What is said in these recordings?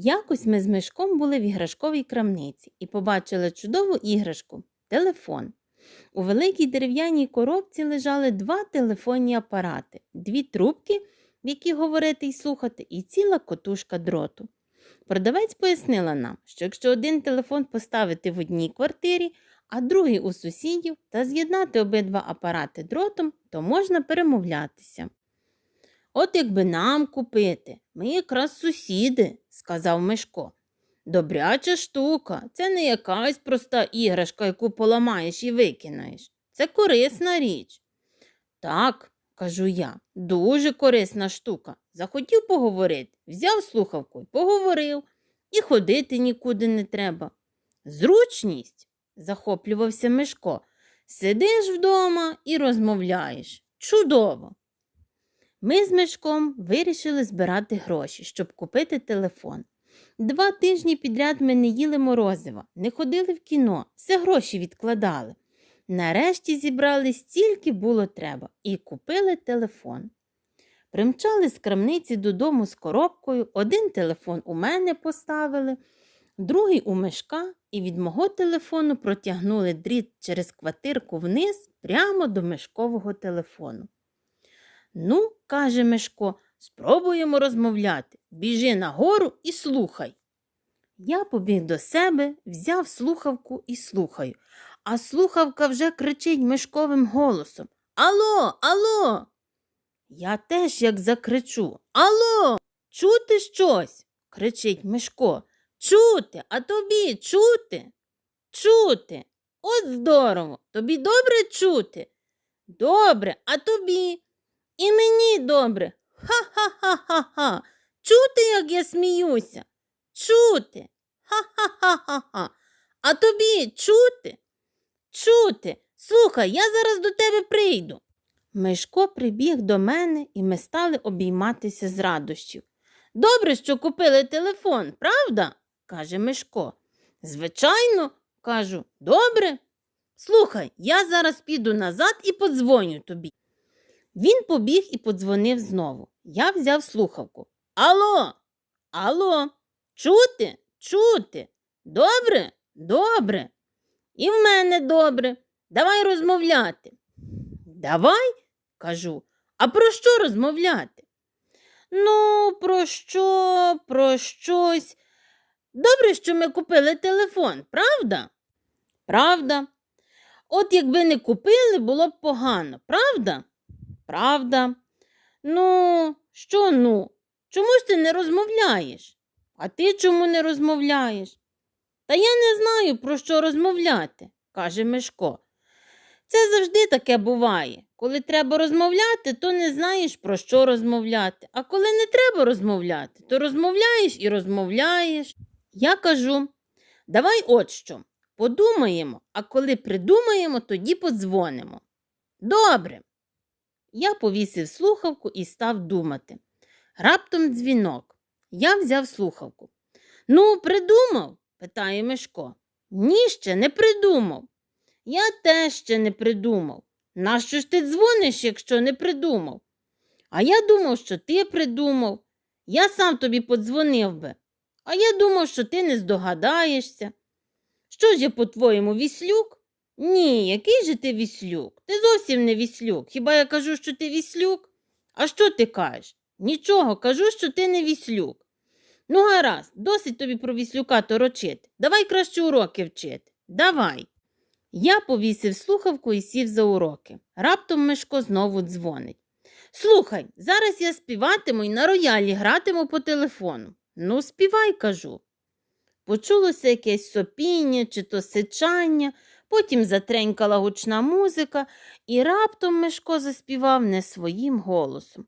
Якось ми з Мишком були в іграшковій крамниці і побачили чудову іграшку телефон. У великій дерев'яній коробці лежали два телефонні апарати, дві трубки, в які говорити і слухати, і ціла котушка дроту. Продавець пояснила нам, що якщо один телефон поставити в одній квартирі, а другий у сусідів та з'єднати обидва апарати дротом, то можна перемовлятися. От якби нам купити, ми якраз сусіди, сказав Мишко. Добряча штука, це не якась проста іграшка, яку поламаєш і викинаєш. Це корисна річ. Так, кажу я, дуже корисна штука. Захотів поговорити, взяв слухавку і поговорив, і ходити нікуди не треба. Зручність, захоплювався Мишко. Сидиш вдома і розмовляєш. Чудово. Ми з Мишком вирішили збирати гроші, щоб купити телефон. Два тижні підряд ми не їли морозива, не ходили в кіно, все гроші відкладали. Нарешті зібрали стільки було треба і купили телефон. Примчали з крамниці додому з коробкою, один телефон у мене поставили, другий у мешка, і від мого телефону протягнули дріт через квартирку вниз прямо до мешкового телефону. Ну, каже Мешко, спробуємо розмовляти. Біжи нагору і слухай. Я побіг до себе, взяв слухавку і слухаю, а слухавка вже кричить мешковим голосом Алло, алло. Я теж як закричу Алло, чути щось? кричить Мишко. Чути, а тобі чути? Чути. От здорово. Тобі добре чути? Добре, а тобі? І мені добре. Ха-ха-ха-ха-ха. Чути, як я сміюся? Чути. Ха-ха-ха-ха-ха. А тобі чути? Чути. Слухай, я зараз до тебе прийду. Мишко прибіг до мене, і ми стали обійматися з радощів. Добре, що купили телефон, правда? каже Мишко. Звичайно, кажу, добре. Слухай, я зараз піду назад і подзвоню тобі. Він побіг і подзвонив знову. Я взяв слухавку. Алло, алло, чути, чути. Добре? Добре. І в мене добре. Давай розмовляти. Давай, кажу. А про що розмовляти? Ну, про що, про щось. Добре, що ми купили телефон, правда? Правда. От якби не купили, було б погано, правда? Правда. Ну, що ну? Чому ж ти не розмовляєш? А ти чому не розмовляєш? Та я не знаю, про що розмовляти, каже Мишко. Це завжди таке буває. Коли треба розмовляти, то не знаєш, про що розмовляти. А коли не треба розмовляти, то розмовляєш і розмовляєш. Я кажу, давай от що. Подумаємо, а коли придумаємо, тоді подзвонимо. Добре. Я повісив слухавку і став думати. Раптом дзвінок. Я взяв слухавку. Ну, придумав? питає Мишко. Ні, ще не придумав. Я теж ще не придумав. Нащо ж ти дзвониш, якщо не придумав? А я думав, що ти придумав. Я сам тобі подзвонив би. А я думав, що ти не здогадаєшся. Що ж я, по-твоєму, віслюк? Ні, який же ти віслюк? Ти зовсім не віслюк. Хіба я кажу, що ти віслюк? А що ти кажеш? Нічого, кажу, що ти не віслюк. Ну, гаразд, досить тобі про віслюка торочити. Давай краще уроки вчити. Давай. Я повісив слухавку і сів за уроки. Раптом Мишко знову дзвонить. Слухай, зараз я співатиму і на роялі гратиму по телефону. Ну, співай, кажу. Почулося якесь сопіння чи то сичання, потім затренькала гучна музика, і раптом Мишко заспівав не своїм голосом.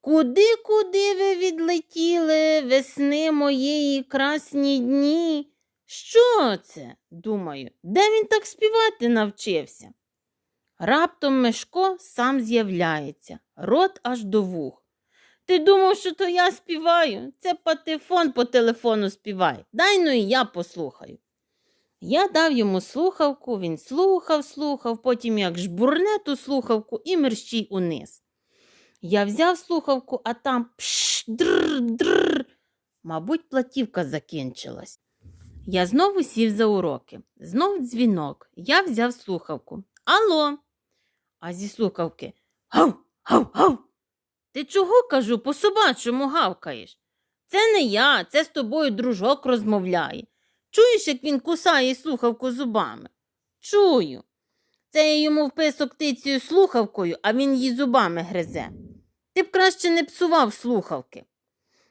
Куди, куди ви відлетіли весни моєї красні дні? Що це? думаю, де він так співати навчився? Раптом Мишко сам з'являється, рот аж до вух. Ти думав, що то я співаю? Це патефон по телефону співає. Дай ну і я послухаю. Я дав йому слухавку, він слухав, слухав, потім як жбурне ту слухавку і мерщій униз. Я взяв слухавку, а там пш, др, др. Мабуть, платівка закінчилась. Я знову сів за уроки. Знов дзвінок. Я взяв слухавку. Алло. А зі слухавки Гав, гав, гав. Ти чого, кажу, по собачому гавкаєш? Це не я, це з тобою дружок розмовляє. Чуєш, як він кусає слухавку зубами? Чую. Це я йому вписок тицею слухавкою, а він її зубами гризе. Ти б краще не псував слухавки.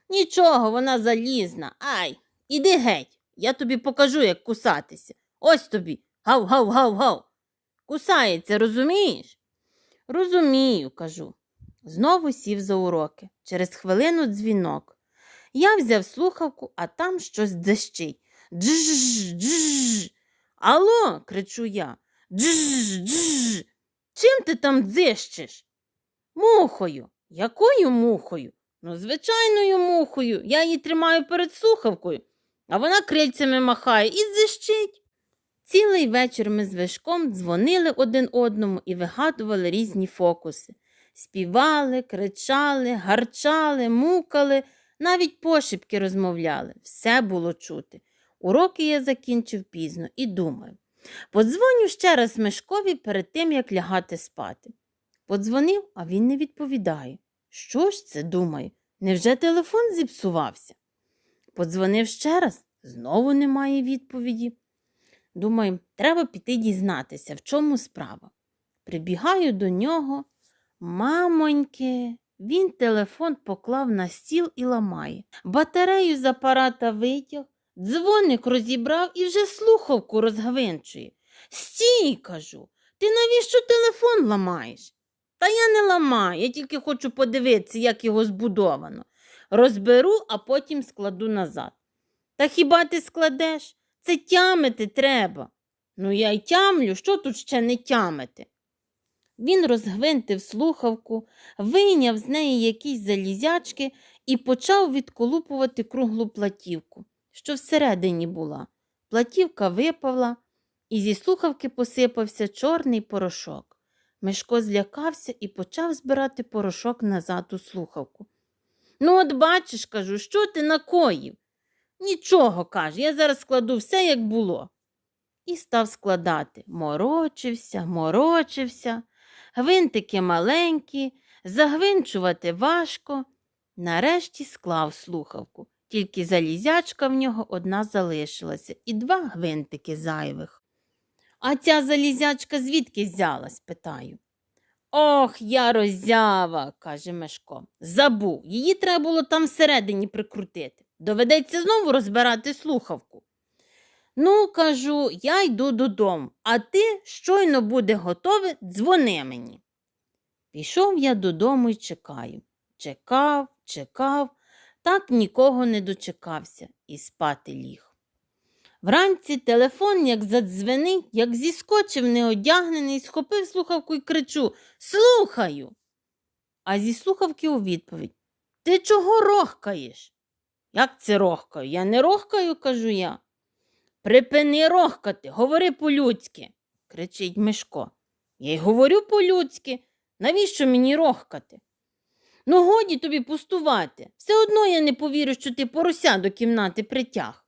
Нічого, вона залізна. Ай, іди геть. Я тобі покажу, як кусатися. Ось тобі. Гав, гав, гав, гав. Кусається, розумієш? Розумію, кажу. Знову сів за уроки. Через хвилину дзвінок. Я взяв слухавку, а там щось дзищить. Джж, джж. Алло, кричу я. Джж, джж. Чим ти там дзищиш? Мухою. Якою мухою? Ну, звичайною мухою. Я її тримаю перед слухавкою, а вона крильцями махає і дзищить. Цілий вечір ми з Вишком дзвонили один одному і вигадували різні фокуси. Співали, кричали, гарчали, мукали, навіть пошепки розмовляли. Все було чути. Уроки я закінчив пізно і думаю. Подзвоню ще раз Мишкові перед тим, як лягати спати. Подзвонив, а він не відповідає. Що ж це, думаю, невже телефон зіпсувався? Подзвонив ще раз, знову немає відповіді. Думаю, треба піти дізнатися, в чому справа. Прибігаю до нього. Мамоньки, він телефон поклав на стіл і ламає. Батарею з апарата витяг, дзвоник розібрав і вже слухавку розгвинчує. Стій, кажу, ти навіщо телефон ламаєш? Та я не ламаю, я тільки хочу подивитися, як його збудовано. Розберу, а потім складу назад. Та хіба ти складеш? Це тямити треба. Ну, я й тямлю, що тут ще не тямити. Він розгвинтив слухавку, вийняв з неї якісь залізячки і почав відколупувати круглу платівку, що всередині була. Платівка випавла, і зі слухавки посипався чорний порошок. Мишко злякався і почав збирати порошок назад у слухавку. Ну, от бачиш, кажу, що ти накоїв? Нічого, каже, я зараз складу все, як було. І став складати. Морочився, морочився, гвинтики маленькі, загвинчувати важко. Нарешті склав слухавку, тільки залізячка в нього одна залишилася і два гвинтики зайвих. А ця залізячка звідки взялась? питаю. Ох, я роззява, каже Мешко. Забув, її треба було там всередині прикрутити. Доведеться знову розбирати слухавку. Ну, кажу, я йду додому, а ти щойно буде готове, дзвони мені. Пішов я додому і чекаю. Чекав, чекав, так нікого не дочекався і спати ліг. Вранці телефон, як задзвенить, як зіскочив неодягнений, схопив слухавку і кричу Слухаю. А зі слухавки у відповідь Ти чого рохкаєш? Як це рохкаю? Я не рохкаю, кажу я. Припини рохкати, говори по-людськи, кричить Мишко. Я й говорю по-людськи. Навіщо мені рохкати? Ну, годі тобі пустувати. Все одно я не повірю, що ти порося до кімнати притяг.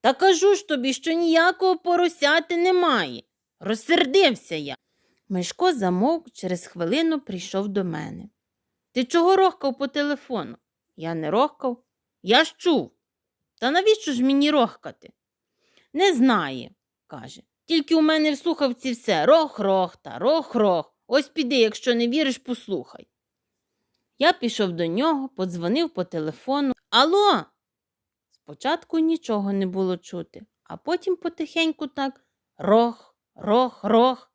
Та кажу ж тобі, що ніякого поросяти немає. Розсердився я. Мишко замовк, через хвилину прийшов до мене. Ти чого рохкав по телефону? Я не рохкав. Я ж чув. Та навіщо ж мені рохкати? Не знає, каже. Тільки у мене в слухавці все рох-рох та рох-рох. Ось піди, якщо не віриш, послухай. Я пішов до нього, подзвонив по телефону. Алло. Спочатку нічого не було чути, а потім потихеньку так рох, рох, рох.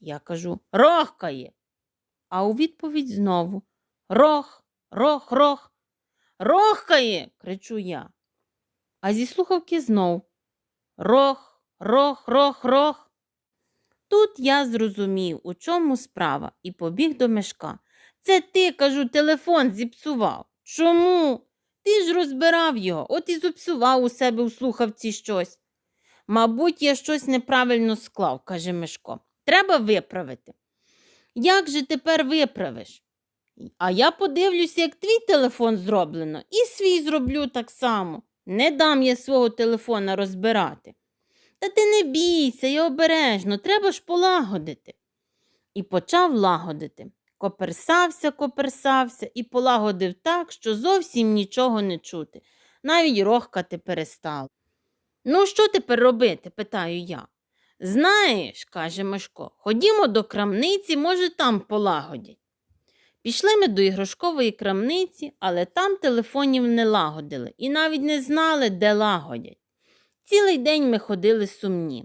Я кажу рохкає. А у відповідь знову рох, рох, рох. Рохкає, кричу я. А зі слухавки знов рох, рох, рох, рох. Тут я зрозумів, у чому справа, і побіг до мешка. Це ти, кажу, телефон зіпсував. Чому? Ти ж розбирав його, от і зіпсував у себе у слухавці щось. Мабуть, я щось неправильно склав, каже Мишко. Треба виправити. Як же тепер виправиш? А я подивлюся, як твій телефон зроблено, і свій зроблю так само. Не дам я свого телефона розбирати. Та ти не бійся і обережно, треба ж полагодити. І почав лагодити. Коперсався, коперсався і полагодив так, що зовсім нічого не чути, навіть рохкати перестав. Ну, що тепер робити? питаю я. Знаєш, каже Мишко, ходімо до крамниці, може, там полагодять. Пішли ми до іграшкової крамниці, але там телефонів не лагодили і навіть не знали, де лагодять. Цілий день ми ходили сумні.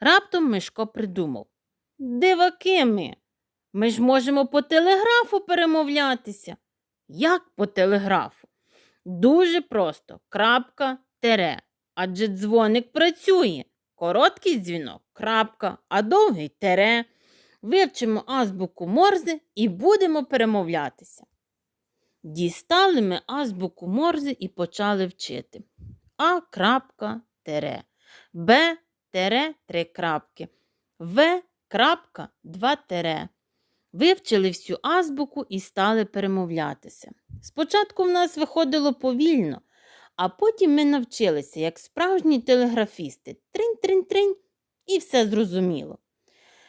Раптом Мишко придумав Диваки ми. Ми ж можемо по телеграфу перемовлятися. Як по телеграфу? Дуже просто. Крапка, тере. Адже дзвоник працює. Короткий дзвінок, крапка, а довгий тере. Вивчимо азбуку морзи і будемо перемовлятися. Дістали ми азбуку морзи і почали вчити. А крапка тере. Б тере три крапки. В крапка два тере. Вивчили всю азбуку і стали перемовлятися. Спочатку в нас виходило повільно, а потім ми навчилися, як справжні телеграфісти, тринь-тринь-тринь, і все зрозуміло.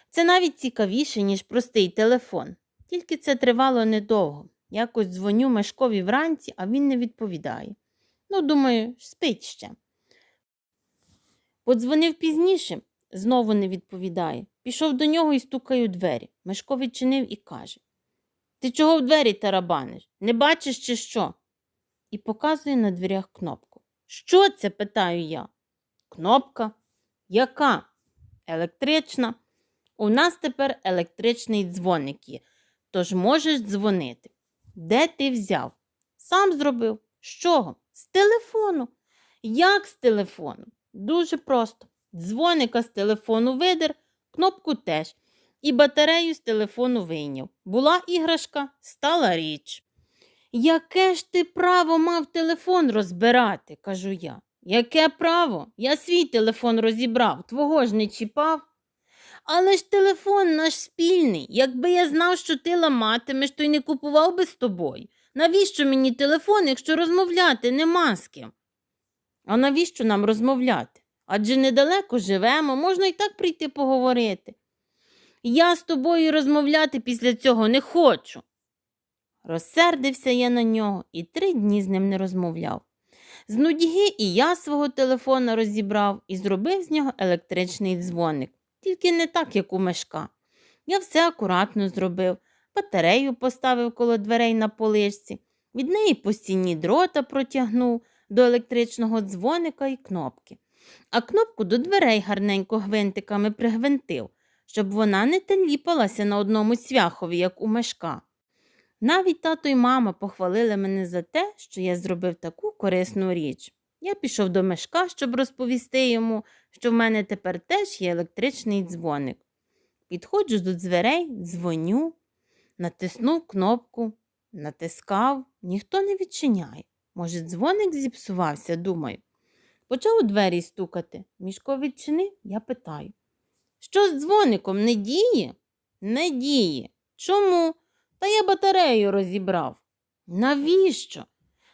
Це навіть цікавіше, ніж простий телефон. Тільки це тривало недовго. Якось дзвоню Мешкові вранці, а він не відповідає. Ну, думаю, спить ще. Подзвонив пізніше, знову не відповідає. Пішов до нього і стукає у двері. Мешко відчинив і каже Ти чого в двері тарабаниш? Не бачиш, чи що? І показує на дверях кнопку. Що це? питаю я. Кнопка. Яка? Електрична. У нас тепер електричний дзвоник є, тож можеш дзвонити. Де ти взяв? Сам зробив. З чого? З телефону. Як з телефону? Дуже просто. Дзвоника з телефону видер, кнопку теж. І батарею з телефону вийняв. Була іграшка, стала річ. Яке ж ти право мав телефон розбирати, кажу я. Яке право? Я свій телефон розібрав, твого ж не чіпав. Але ж телефон наш спільний. Якби я знав, що ти ламатимеш, то й не купував би з тобою. Навіщо мені телефон, якщо розмовляти нема з ким? А навіщо нам розмовляти? Адже недалеко живемо, можна й так прийти поговорити. Я з тобою розмовляти після цього не хочу. Розсердився я на нього і три дні з ним не розмовляв. З нудьги і я свого телефона розібрав і зробив з нього електричний дзвоник, тільки не так, як у мешка. Я все акуратно зробив, батарею поставив коло дверей на полишці, від неї по стіні дрота протягнув до електричного дзвоника і кнопки, а кнопку до дверей гарненько гвинтиками пригвинтив, щоб вона не теліпалася на одному цвяхові, як у мешка. Навіть тато й мама похвалили мене за те, що я зробив таку корисну річ. Я пішов до мешка, щоб розповісти йому, що в мене тепер теж є електричний дзвоник. Підходжу до дверей, дзвоню, натиснув кнопку, натискав, ніхто не відчиняє. Може, дзвоник зіпсувався, думаю. Почав у двері стукати. Мішко відчинив, я питаю. Що з дзвоником не діє? Не діє. Чому? Та я батарею розібрав. Навіщо?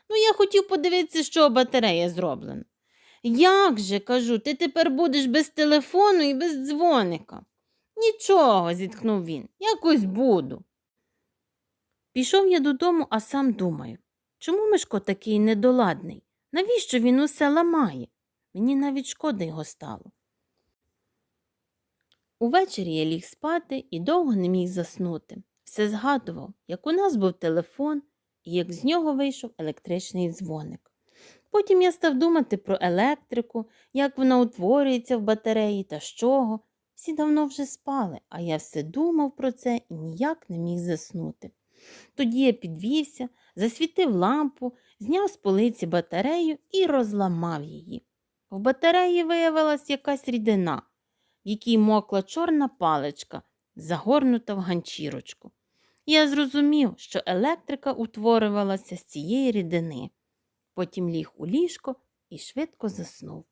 Ну, я хотів подивитися, що батарея зроблена. Як же, кажу, ти тепер будеш без телефону і без дзвоника. Нічого, зітхнув він, якось буду. Пішов я додому, а сам думаю, чому Мишко такий недоладний? Навіщо він усе ламає? Мені навіть шкода його стало. Увечері я ліг спати і довго не міг заснути. Все згадував, як у нас був телефон і як з нього вийшов електричний дзвоник. Потім я став думати про електрику, як вона утворюється в батареї та з чого. Всі давно вже спали, а я все думав про це і ніяк не міг заснути. Тоді я підвівся, засвітив лампу, зняв з полиці батарею і розламав її. В батареї виявилась якась рідина, в якій мокла чорна паличка, загорнута в ганчірочку. Я зрозумів, що електрика утворювалася з цієї рідини. Потім ліг у ліжко і швидко заснув.